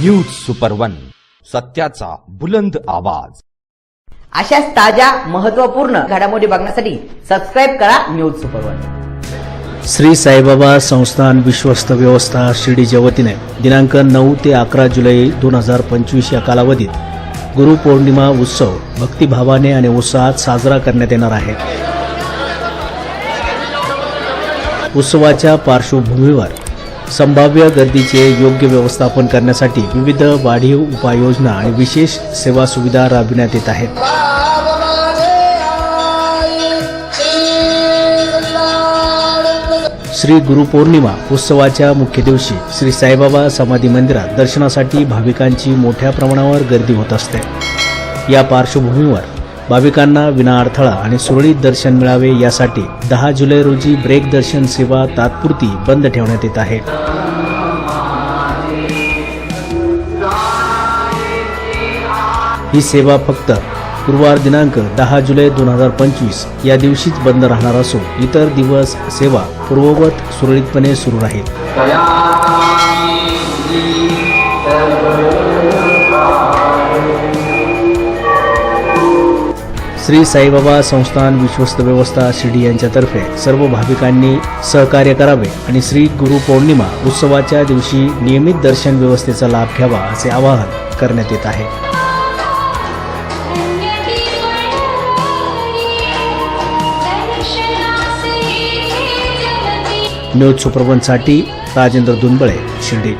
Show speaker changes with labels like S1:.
S1: News super one सत्याचा बुलंद आवाज.
S2: अशाच ताज्या महत्त्वपूर्ण घडामोडी बघण्यासाठी सबस्क्राईब करा news super one
S3: Shri Saibaba संस्थान विश्वस्त व्यवस्था शिर्डीच्या वतीने दिनांक नऊ ते अकरा जुलै दोन हजार पंचवीस या कालावधीत गुरुपौर्णिमा उत्सव भक्तिभावाने आणि उत्साहात साजरा करण्यात येणार आहे. उत्सवाच्या पार्श्वभूमीवर संभाव्य गर्दीचे योग्य व्यवस्थापन करण्यासाठी विविध वाढीव उपाययोजना आणि विशेष सेवा सुविधा राबविण्यात येत आहेत. श्री गुरुपौर्णिमा उत्सवाच्या मुख्य दिवशी श्री साईबाबा समाधी मंदिरात दर्शनासाठी भाविकांची मोठ्या प्रमाणावर गर्दी होत असते. या पार्श्वभूमीवर भाविकांना विनाअडथळा आणि सुरळीत दर्शन मिळावे यासाठी दहा जुलै रोजी ब्रेक दर्शन सेवा तात्पुरती बंद ठेवण्यात येत आहे. ही सेवा फक्त गुरुवार दिनांक दहा जुलै दोन हजार पंचवीस या दिवशीच बंद राहणार असून इतर दिवस सेवा पूर्ववत सुरळीतपणे सुरू राहील. श्री साईबाबा संस्थान विश्वस्त व्यवस्था शिर्डी यांच्यातर्फे सर्व भाविकांनी सहकार्य करावे आणि श्री गुरु पौर्णिमा उत्सवाच्या दिवशी नियमित दर्शन व्यवस्थेचा लाभ घ्यावा असे आवाहन करण्यात येत आहे. न्यूज सुप्रबंधसाठी राजेंद्र दुनबळे शिर्डी.